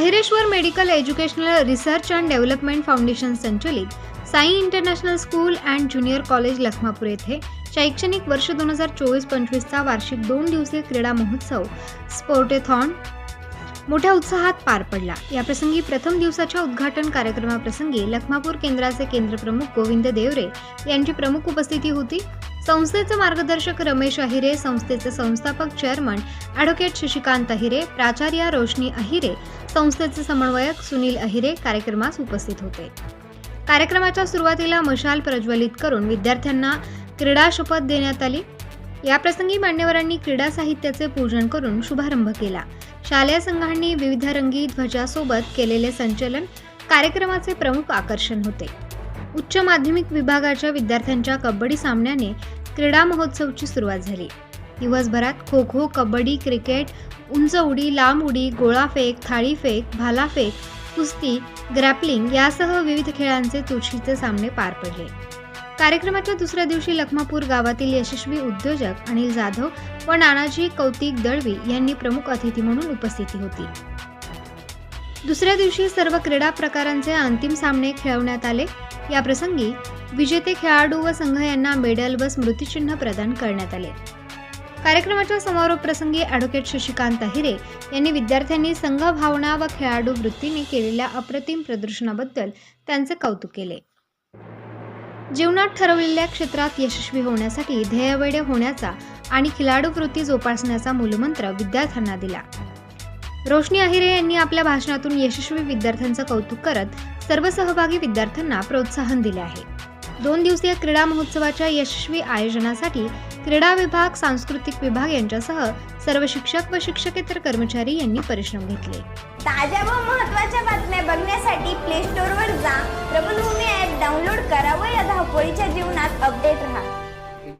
Ahireshwar medical educational research and development foundation संचलित Sai international school and junior college Lakhmapur येथे शैक्षणिक वर्ष दोन हजार चोवीस पंचवीसचा वार्षिक दोन दिवसीय क्रीडा महोत्सव स्पोर्टेथॉन मोठ्या उत्साहात पार पडला. याप्रसंगी प्रथम दिवसाच्या उद्घाटन कार्यक्रमाप्रसंगी लखमापूर केंद्राचे केंद्रप्रमुख गोविंद देवरे यांची प्रमुख उपस्थिती होती. संस्थेचे मार्गदर्शक रमेश अहिरे संस्थेचे संस्थापक चेअरमन ॲडव्होकेट शशिकांत अहिरे प्राचार्या रोशनी अहिरे संस्थेचे समन्वयक सुनील अहिरे कार्यक्रमास उपस्थित होते. कार्यक्रमाच्या सुरुवातीला मशाल प्रज्वलित करून विद्यार्थ्यांना क्रीडा शपथ देण्यात आली. याप्रसंगी मान्यवरांनी क्रीडा साहित्याचे पूजन करून शुभारंभ केला. शालेय संघांनी विविध रंगी ध्वजासोबत केलेले संचलन कार्यक्रमाचे प्रमुख आकर्षण होते. उच्च माध्यमिक विभागाच्या विद्यार्थ्यांच्या कबड्डी सामन्याने क्रीडा महोत्सवची सुरुवात झाली. दिवसभरात खो खो कबड्डी क्रिकेट उंच उडी लांब उडी गोळाफेक थाळीफेक भालाफेक कुस्ती ग्रॅपलिंग यासह विविध खेळांचे तुळशीचे सामने पार पडले. कार्यक्रमाच्या दुसऱ्या दिवशी लखमापूर गावातील यशस्वी उद्योजक अनिल जाधव व नानाजी कौतिक दळवी यांनी प्रमुख अतिथी म्हणून उपस्थिती होती. दुसऱ्या दिवशी सर्व क्रीडा प्रकारांचे अंतिम सामने खेळवण्यात आले. या प्रसंगी विजेते खेळाडू व संघ यांना मेडल व स्मृतिचिन्ह प्रदान करण्यात आले. कार्यक्रमाच्या समारोप प्रसंगी ॲडव्होकेट शशिकांत अहिरे यांनी विद्यार्थ्यांनी संघ भावना व खेळाडू वृत्तीने केलेल्या अप्रतिम प्रदर्शनाबद्दल त्यांचे कौतुक केले. जीवनात ठरवलेल्या क्षेत्रात यशस्वी होण्यासाठी ध्येयवेडे होण्याचा आणि खिलाडू वृत्ती जोपासण्याचा मूलमंत्र विद्यार्थ्यांना दिला. रोशनी अहिरे यांनी आपल्या भाषणातून यशस्वी विद्यार्थ्यांचं कौतुक करत सर्व सहभागी विद्यार्थ्यांना प्रोत्साहन दिले आहे. दोन दिवसीय क्रीडा महोत्सवाच्या यशस्वी आयोजनासाठी क्रीडा विभाग सांस्कृतिक विभाग यांच्यासह सर्व शिक्षक व शिक्षकेतर कर्मचारी यांनी परिश्रम घेतले. ताज्या व महत्त्वाच्या बातम्या बघण्यासाठी प्ले स्टोअरवर जा. प्रबलभूमी ॲप डाउनलोड करा व या धावपळीच्या जीवनात अपडेट राहा.